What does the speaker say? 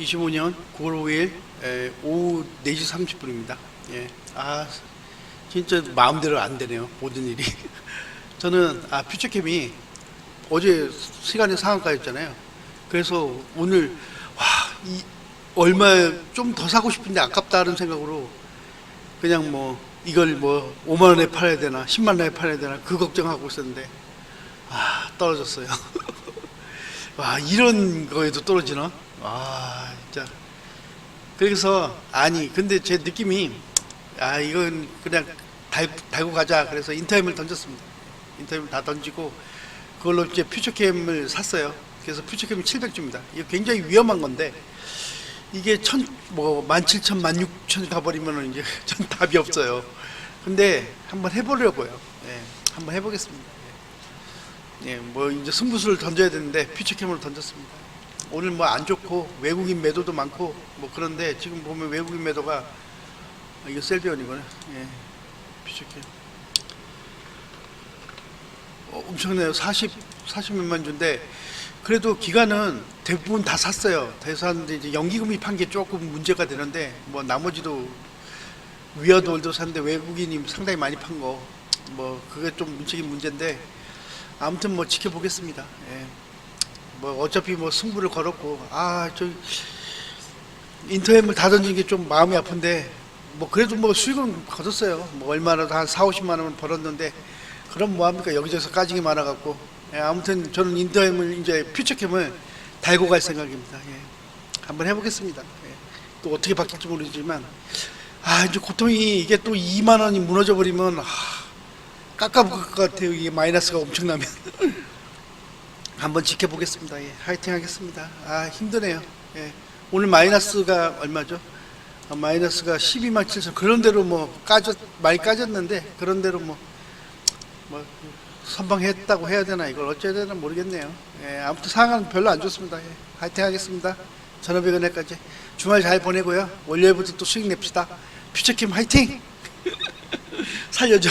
2025년 9월 5일 에, 오후 4시 30분입니다. 예. 아, 진짜 마음대로 안 되네요. 모든 일이. 저는 아, 퓨처캠이 어제 시간의 상한가였잖아요. 그래서 오늘 와, 이 얼마 좀 더 사고 싶은데 아깝다는 생각으로 그냥 뭐 이걸 뭐 5만 원에 팔아야 되나 10만 원에 팔아야 되나 그 걱정하고 있었는데 아, 떨어졌어요. 와, 이런 거에도 떨어지나? 와, 진짜. 그래서 아니, 근데 제 느낌이 아, 이건 그냥 달, 달고 가자. 그래서 인터임을 던졌습니다. 인터임을 다 던지고 그걸로 이제 퓨처캠을 샀어요. 그래서 퓨처캠이 700주입니다. 이거 굉장히 위험한 건데 이게 천, 뭐, 17,000, 16,000 가버리면은 이제 전 답이 없어요. 근데 한번 해보려고요. 예, 한번 해보겠습니다. 예, 뭐 이제 승부수를 던져야 되는데 퓨처캠으로 던졌습니다. 오늘 뭐 안 좋고 외국인 매도도 많고 뭐 그런데 지금 보면 외국인 매도가 아, 이거 셀비언이구나. 예, 퓨처캠. 어, 엄청나요. 40, 40 몇만 주인데 그래도 기간은 대부분 다 샀어요. 다 샀는데 이제 연기금이 판 게 조금 문제가 되는데 뭐 나머지도 위아돌도 샀는데 외국인이 상당히 많이 판 거 뭐 그게 좀 문제긴 문제인데 아무튼 뭐 지켜보겠습니다. 예. 뭐 어차피 뭐 승부를 걸었고 아 저 인터넷을 다 던진 게 좀 마음이 아픈데 뭐 그래도 뭐 수익은 거뒀어요. 뭐 얼마라도 한 4, 50만 원은 벌었는데 그럼 뭐 합니까 여기저기서 까지기 많아 갖고 예, 아무튼 저는 인터넷을 이제 퓨처캠을 달고 갈 생각입니다. 예. 한번 해 보겠습니다. 예. 또 어떻게 바뀔지 모르지만 아 이제 고통이 이게 또 2만 원이 무너져 버리면 아, 깎아볼 것 같아요. 이게 마이너스가 엄청나면 한번 지켜보겠습니다. 예, 화이팅 하겠습니다. 아 힘드네요. 예, 오늘 마이너스가 얼마죠? 아, 마이너스가 12만 7천 그런 대로 뭐 까졌 많이 까졌는데 그런 대로 뭐, 뭐 선방했다고 해야 되나 이걸 어째야 되나 모르겠네요. 예, 아무튼 상황은 별로 안 좋습니다. 예, 화이팅 하겠습니다. 전업의근해까지 주말 잘 보내고요. 월요일부터 또 수익 냅시다. 퓨처킴 화이팅! 살려줘.